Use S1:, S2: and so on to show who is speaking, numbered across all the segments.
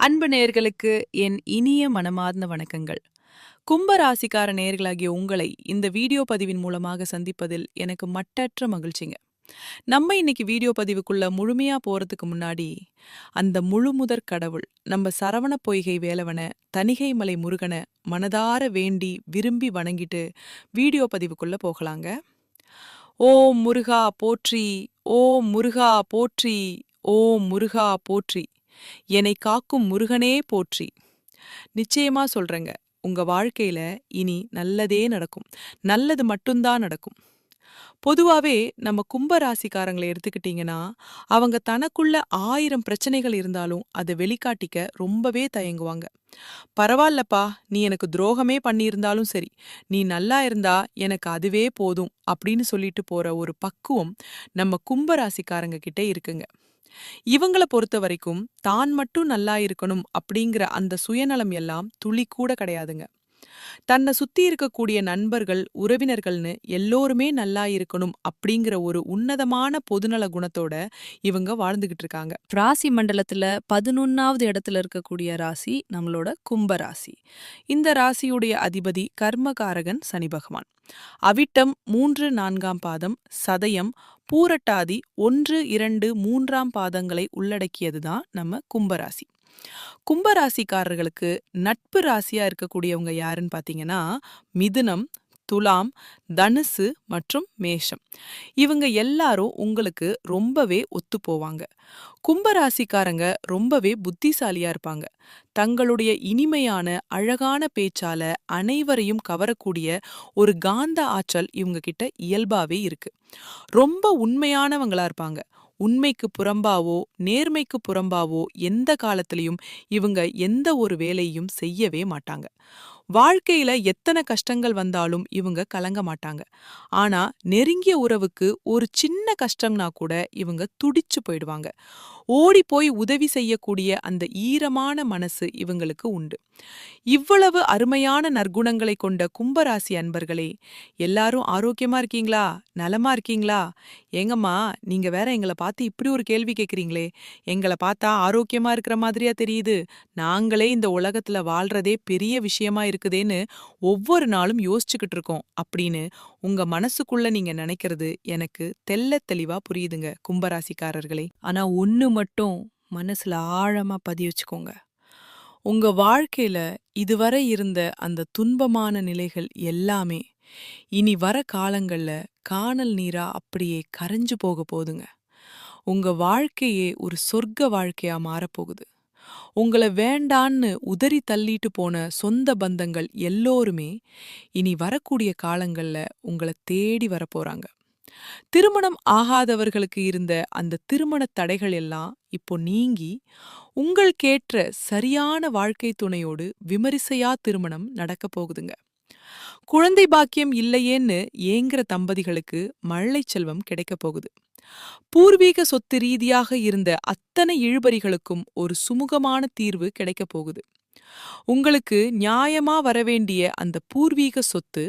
S1: அன்பு நேயர்களுக்கு என் இனிய மனமார்ந்த வணக்கங்கள். கும்ப ராசிக்கார நேயர்களாகிய உங்களை இந்த வீடியோ பதிவின் மூலமாக சந்திப்பதில் எனக்கு மட்டற்ற மகிழ்ச்சிங்க. நம்ம இன்னைக்கு வீடியோ பதிவுக்குள்ள முழுமையா போறதுக்கு முன்னாடி அந்த முழுமுதற் கடவுள் நம்ம சரவண பொய்கை வேலவன தனிகை மலை முருகன மனதார வேண்டி விரும்பி வணங்கிட்டு வீடியோ பதிவுக்குள்ள போகலாங்க. ஓம் முருகா போற்றி ஓம் முருகா போற்றி ஓம் முருகா போற்றி. என்னை காக்கும் முருகனே போற்றி. நிச்சயமா சொல்றேங்க உங்க வாழ்க்கையில இனி நல்லதே நடக்கும். நல்லது மட்டும்தான் நடக்கும். பொதுவாவே நம்ம கும்ப ராசிக்காரங்களை எடுத்துக்கிட்டீங்கன்னா அவங்க தனக்குள்ள ஆயிரம் பிரச்சனைகள் இருந்தாலும் அதை வெளிக்காட்டிக்க ரொம்பவே தயங்குவாங்க. பரவாயில்லப்பா நீ எனக்கு துரோகமே பண்ணியிருந்தாலும் சரி நீ நல்லா இருந்தா எனக்கு அதுவே போதும் அப்படின்னு சொல்லிட்டு போற ஒரு பக்குவம் நம்ம கும்ப ராசிக்காரங்க கிட்ட இருக்குங்க. இவங்கள பொறுத்த வரைக்கும் தான் மட்டும் நல்லா இருக்கணும் அப்படிங்கிற அந்த சுயநலம் எல்லாம் துளி கூட கிடையாதுங்க. தன்னை சுத்தி இருக்கக்கூடிய நண்பர்கள் உறவினர்கள்னு எல்லோருமே நல்லா இருக்கணும் அப்படிங்கிற ஒரு உன்னதமான பொதுநல குணத்தோட இவங்க வாழ்ந்துகிட்டு இருக்காங்க. ராசி மண்டலத்துல பதினொன்னாவது இடத்துல இருக்கக்கூடிய ராசி நம்மளோட கும்ப ராசி. இந்த ராசியுடைய அதிபதி கர்மகாரகன் சனி பகவான். அவிட்டம் மூன்று நான்காம் பாதம் சதயம் பூரட்டாதி ஒன்று இரண்டு மூன்றாம் பாதங்களை உள்ளடக்கியதுதான் நம்ம கும்பராசி. கும்பராசிக்காரர்களுக்கு நட்பு ராசியா இருக்கக்கூடியவங்க யாருன்னு பாத்தீங்கன்னா மிதுனம் துலாம் தனுசு மற்றும் மேஷம். இவங்க எல்லாரும் உங்களுக்கு ரொம்பவே ஒத்து போவாங்க. கும்பராசிக்காரங்க ரொம்பவே புத்திசாலியா இருப்பாங்க. தங்களுடைய இனிமையான அழகான பேச்சால அனைவரையும் கவரக்கூடிய ஒரு காந்த ஆற்றல் இவங்க கிட்ட இயல்பாவே இருக்கு. ரொம்ப உண்மையானவங்களா இருப்பாங்க. உண்மைக்கு புறம்பாவோ நேர்மைக்கு புறம்பாவோ எந்த காலத்திலையும் இவங்க எந்த ஒரு வேலையும் செய்யவே மாட்டாங்க. வாழ்க்கையில எத்தனை கஷ்டங்கள் வந்தாலும் இவங்க கலங்க மாட்டாங்க. ஆனா நெருங்கிய உறவுக்கு ஒரு சின்ன கஷ்டம்னா கூட இவங்க துடிச்சு போயிடுவாங்க. ஓடி போய் உதவி செய்யக்கூடிய அந்த ஈரமான மனசு இவங்களுக்கு உண்டு. இவ்வளவு அருமையான நற்குணங்களை கொண்ட கும்பராசி அன்பர்களே எல்லாரும் ஆரோக்கியமா இருக்கீங்களா? நலமா இருக்கீங்களா? ஏங்கம்மா நீங்க வேற எங்களை பார்த்து இப்படி ஒரு கேள்வி கேக்குறீங்களே. எங்களை பார்த்தா ஆரோக்கியமா இருக்கிற மாதிரியா தெரியுது. நாங்களே இந்த உலகத்துல வாழ்றதே பெரிய விஷயமா இருக்கு. இருக்குதேன்னு ஒவ்வொரு நாளும் யோசிச்சுக்கிட்டு இருக்கோம். அப்படின்னு உங்க மனசுக்குள்ள நீங்க நினைக்கிறது எனக்கு தெல்ல தெளிவா புரியுதுங்க கும்பராசிக்காரர்களே. ஆனா ஒன்று மட்டும் மனசுல ஆழமா பதிய வச்சுக்கோங்க. உங்க வாழ்க்கையில இதுவரை இருந்த அந்த துன்பமான நிலைகள் எல்லாமே இனி வர காலங்கள்ல காணல் நீரா அப்படியே கரைஞ்சு போக போதுங்க உங்க வாழ்க்கையே ஒரு சொர்க்க வாழ்க்கையா மாறப்போகுது. உங்களை வேண்டான்னு உதறி தள்ளிட்டு போன சொந்த பந்தங்கள் எல்லோருமே இனி வரக்கூடிய காலங்கள்ல உங்களை தேடி வரப்போறாங்க. திருமணம் ஆகாதவர்களுக்கு இருந்த அந்த திருமண தடைகள் எல்லாம் இப்போ நீங்கி உங்களுக்கேற்ற சரியான வாழ்க்கை துணையோடு விமரிசையா திருமணம் நடக்க போகுதுங்க. குழந்தை பாக்கியம் இல்லையேன்னு ஏங்குற தம்பதிகளுக்கு மழலை செல்வம் கிடைக்கப் போகுது. பூர்வீக சொத்து ரீதியாக இருந்த அத்தனை இழுபறிகளுக்கும் ஒரு சுமூகமான தீர்வு கிடைக்கப் போகுது. உங்களுக்கு நியாயமா வரவேண்டிய அந்த பூர்வீக சொத்து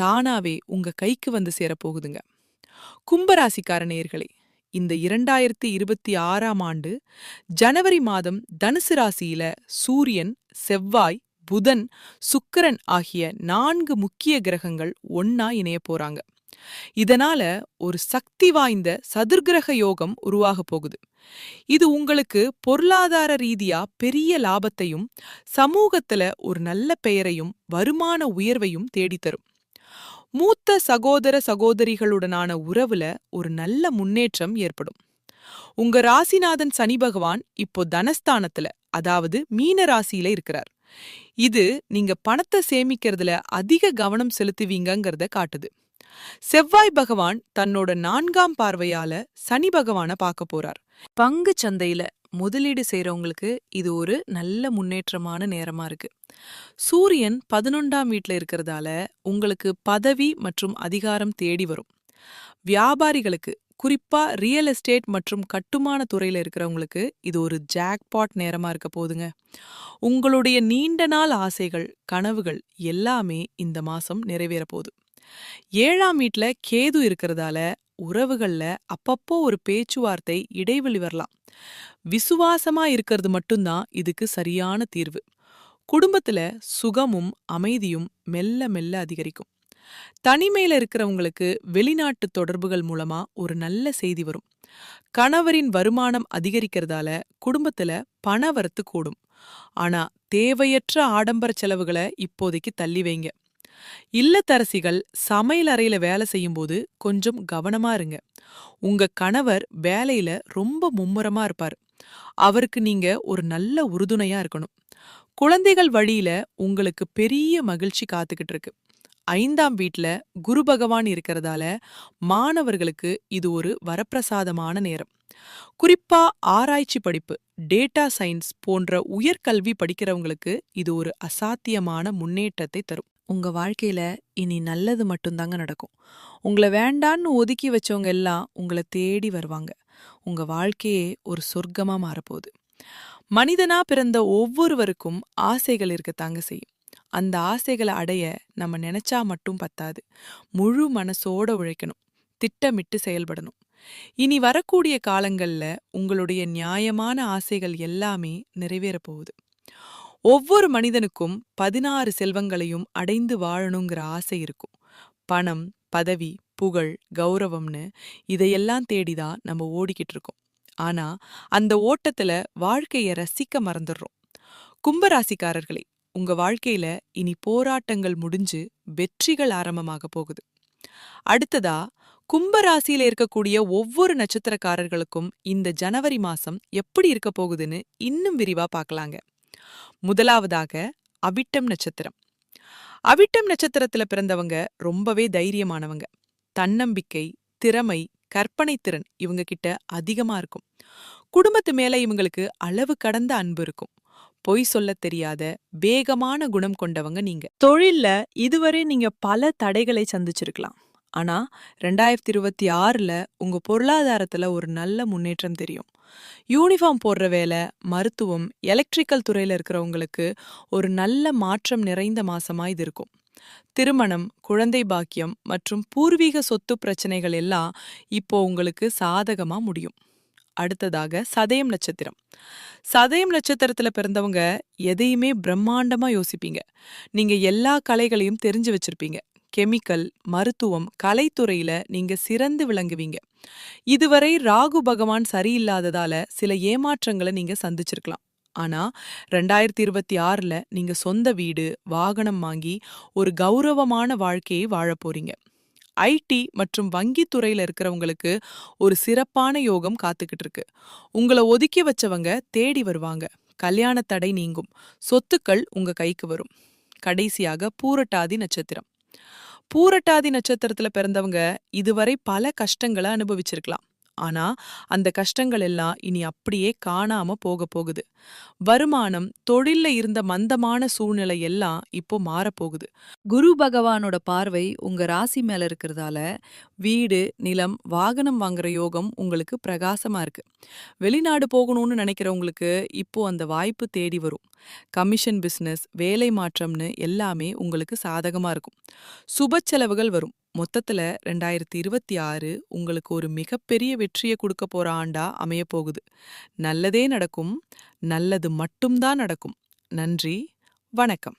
S1: தானாவே உங்க கைக்கு வந்து சேரப்போகுதுங்க கும்பராசிக்கார நேர்களே இந்த இரண்டாயிரத்தி இருபத்தி ஆறாம் ஆண்டு ஜனவரி மாதம் தனுசு ராசியில சூரியன் செவ்வாய் புதன் சுக்கரன் ஆகிய நான்கு முக்கிய கிரகங்கள் ஒன்னா இணைய போறாங்க. இதனால ஒரு சக்தி வாய்ந்த சதுர்கிரக யோகம் உருவாக போகுது. இது உங்களுக்கு பொருளாதார ரீதியா பெரிய லாபத்தையும் சமூகத்துல ஒரு நல்ல பெயரையும் வருமான உயர்வையும் தேடித்தரும். மூத்த சகோதர சகோதரிகளுடனான உறவுல ஒரு நல்ல முன்னேற்றம் ஏற்படும். உங்க ராசிநாதன் சனி பகவான் இப்போ தனஸ்தானத்துல அதாவது மீன ராசியில இருக்கிறார். இது நீங்க பணத்தை சேமிக்கிறதுல அதிக கவனம் செலுத்துவீங்கங்கிறத காட்டுது. செவ்வாய் பகவான் தன்னோட நான்காம் பார்வையால சனி பகவான பார்க்க போறார். பங்கு சந்தையில முதலீடு செய்றவங்களுக்கு இது ஒரு நல்ல முன்னேற்றமான நேரமா இருக்கு. சூரியன் பதினொன்றாம் வீட்ல இருக்கிறதால உங்களுக்கு பதவி மற்றும் அதிகாரம் தேடி வரும். வியாபாரிகளுக்கு குறிப்பா ரியல் எஸ்டேட் மற்றும் கட்டுமான துறையில இருக்கிறவங்களுக்கு இது ஒரு ஜாக்பாட் நேரமா இருக்க போதுங்க உங்களுடைய நீண்ட நாள் ஆசைகள் கனவுகள் எல்லாமே இந்த மாசம் நிறைவேற போகுது. ஏழாம் வீட்ல கேது இருக்கிறதால உறவுகள்ல அப்பப்போ ஒரு பேச்சுவார்த்தை இடைவெளி வரலாம். விசுவாசமா இருக்கிறது மட்டும்தான் இதுக்கு சரியான தீர்வு. குடும்பத்துல சுகமும் அமைதியும் மெல்ல மெல்ல அதிகரிக்கும். தனிமையில இருக்கிறவங்களுக்கு வெளிநாட்டு தொடர்புகள் மூலமா ஒரு நல்ல செய்தி வரும். கணவரின் வருமானம் அதிகரிக்கிறதால குடும்பத்துல பணவரத்து கூடும். ஆனா தேவையற்ற ஆடம்பர செலவுகளை இப்போதைக்கு தள்ளி வைங்க. இல்லத்தரசிகள் சமையல் அறையில வேலை செய்யும்போது கொஞ்சம் கவனமா இருங்க. உங்க கணவர் வேலையில ரொம்ப மும்முரமா இருப்பார். அவருக்கு நீங்க ஒரு நல்ல உறுதுணையா இருக்கணும். குழந்தைகள் வழியில உங்களுக்கு பெரிய மகிழ்ச்சி காத்துக்கிட்டு இருக்கு. ஐந்தாம் வீட்ல குரு பகவான் இருக்கிறதால மாணவர்களுக்கு இது ஒரு வரப்பிரசாதமான நேரம். குறிப்பா ஆராய்ச்சி படிப்பு டேட்டா சயின்ஸ் போன்ற உயர்கல்வி படிக்கிறவங்களுக்கு இது ஒரு அசாத்தியமான முன்னேற்றத்தை தரும். உங்க வாழ்க்கையில இனி நல்லது மட்டும்தாங்க நடக்கும். உங்களை வேண்டான்னு ஒதுக்கி வச்சவங்க எல்லாம் உங்களை தேடி வருவாங்க. உங்க வாழ்க்கையே ஒரு சொர்க்கமா மாறப்போகுது. மனிதனா பிறந்த ஒவ்வொருவருக்கும் ஆசைகள் இருக்கத்தாங்க செய்யும். அந்த ஆசைகளை அடைய நம்ம நினைச்சா மட்டும் பத்தாது. முழு மனசோட உழைக்கணும். திட்டமிட்டு செயல்படணும். இனி வரக்கூடிய காலங்கள்ல உங்களுடைய நியாயமான ஆசைகள் எல்லாமே நிறைவேறப் போகுது. ஒவ்வொரு மனிதனுக்கும் பதினாறு செல்வங்களையும் அடைந்து வாழணுங்கிற ஆசை இருக்கும். பணம் பதவி புகழ் கௌரவம்னு இதையெல்லாம் தேடிதான் நம்ம ஓடிக்கிட்டு இருக்கோம். ஆனா அந்த ஓட்டத்துல வாழ்க்கைய ரசிக்க மறந்துடுறோம். கும்பராசிக்காரர்களே உங்க வாழ்க்கையில இனி போராட்டங்கள் முடிஞ்சு வெற்றிகள் ஆரம்பமாக போகுது. அடுத்ததா கும்பராசியில இருக்கக்கூடிய ஒவ்வொரு நட்சத்திரக்காரர்களுக்கும் இந்த ஜனவரி மாசம் எப்படி இருக்க போகுதுன்னு இன்னும் விரிவா பார்க்கலாங்க முதலாவதாக அவிட்டம் நட்சத்திரம். அவிட்டம் நட்சத்திரத்துல பிறந்தவங்க ரொம்பவே தைரியமானவங்க. தன்னம்பிக்கை திறமை கற்பனை திறன் இவங்க கிட்ட அதிகமா இருக்கும். குடும்பத்து மேல இவங்களுக்கு அளவு கடந்த அன்பு இருக்கும். பொய் சொல்ல தெரியாத வேகமான குணம் கொண்டவங்க நீங்க. தொழில்ல இதுவரை நீங்க பல தடைகளை சந்திச்சிருக்கலாம். ஆனா ரெண்டாயிரத்தி இருபத்தி ஆறுல உங்க பொருளாதாரத்துல ஒரு நல்ல முன்னேற்றம் தெரியும். யூனிஃபார்ம் போடுற வேலை மருத்துவம் எலக்ட்ரிக்கல் துறையில இருக்கிறவங்களுக்கு ஒரு நல்ல மாற்றம் நிறைந்த மாசமா இது இருக்கும். திருமணம் குழந்தை பாக்கியம் மற்றும் பூர்வீக சொத்து பிரச்சனைகள் எல்லாம் இப்போ உங்களுக்கு சாதகமா முடியும். அடுத்ததாக சதயம் நட்சத்திரம். சதயம் நட்சத்திரத்துல பிறந்தவங்க எதையுமே பிரம்மாண்டமா யோசிப்பீங்க. நீங்க எல்லா கலைகளையும் தெரிஞ்சு வச்சிருப்பீங்க. கெமிக்கல் மருத்துவம் கலைத்துறையில நீங்க சிறந்து விளங்குவீங்க. இதுவரை ராகு பகவான் சரியில்லாததால சில ஏமாற்றங்களை நீங்க சந்திச்சிருக்கலாம். ஆனா ரெண்டாயிரத்தி இருபத்தி ஆறுல நீங்க சொந்த வீடு வாகனம் வாங்கி ஒரு கௌரவமான வாழ்க்கையை வாழப்போறீங்க ஐடி மற்றும் வங்கி துறையில இருக்கிறவங்களுக்கு ஒரு சிறப்பான யோகம் காத்துக்கிட்டு இருக்கு. உங்களை ஒதுக்கி வச்சவங்க தேடி வருவாங்க. கல்யாண தடை நீங்கும். சொத்துக்கள் உங்க கைக்கு வரும். கடைசியாக பூரட்டாதி நட்சத்திரம். பூரட்டாதி நட்சத்திரத்துல பிறந்தவங்க இதுவரை பல கஷ்டங்களை அனுபவிச்சிருக்கலாம். ஆனா அந்த கஷ்டங்கள் எல்லாம் இனி அப்படியே காணாம போக போகுது. வருமானம் தொழில்ல இருந்த மந்தமான சூழ்நிலை எல்லாம் இப்போ மாறப்போகுது. குரு பகவானோட பார்வை உங்க ராசி மேல இருக்கிறதால வீடு நிலம் வாகனம் வாங்குற யோகம் உங்களுக்கு பிரகாசமா இருக்கு. வெளிநாடு போகணும்னு நினைக்கிறவங்களுக்கு இப்போ அந்த வாய்ப்பு தேடி வரும். கமிஷன் பிசினஸ் வேலை மாற்றம்னு எல்லாமே உங்களுக்கு சாதகமா இருக்கும். சுப செலவுகள் வரும். மொத்தத்துல ரெண்டாயிரத்தி இருபத்தி ஆறு உங்களுக்கு ஒரு மிகப்பெரிய வெற்றியை கொடுக்க போற ஆண்டா அமைய போகுது. நல்லதே நடக்கும் நல்லது மட்டும்தான் நடக்கும். நன்றி வணக்கம்.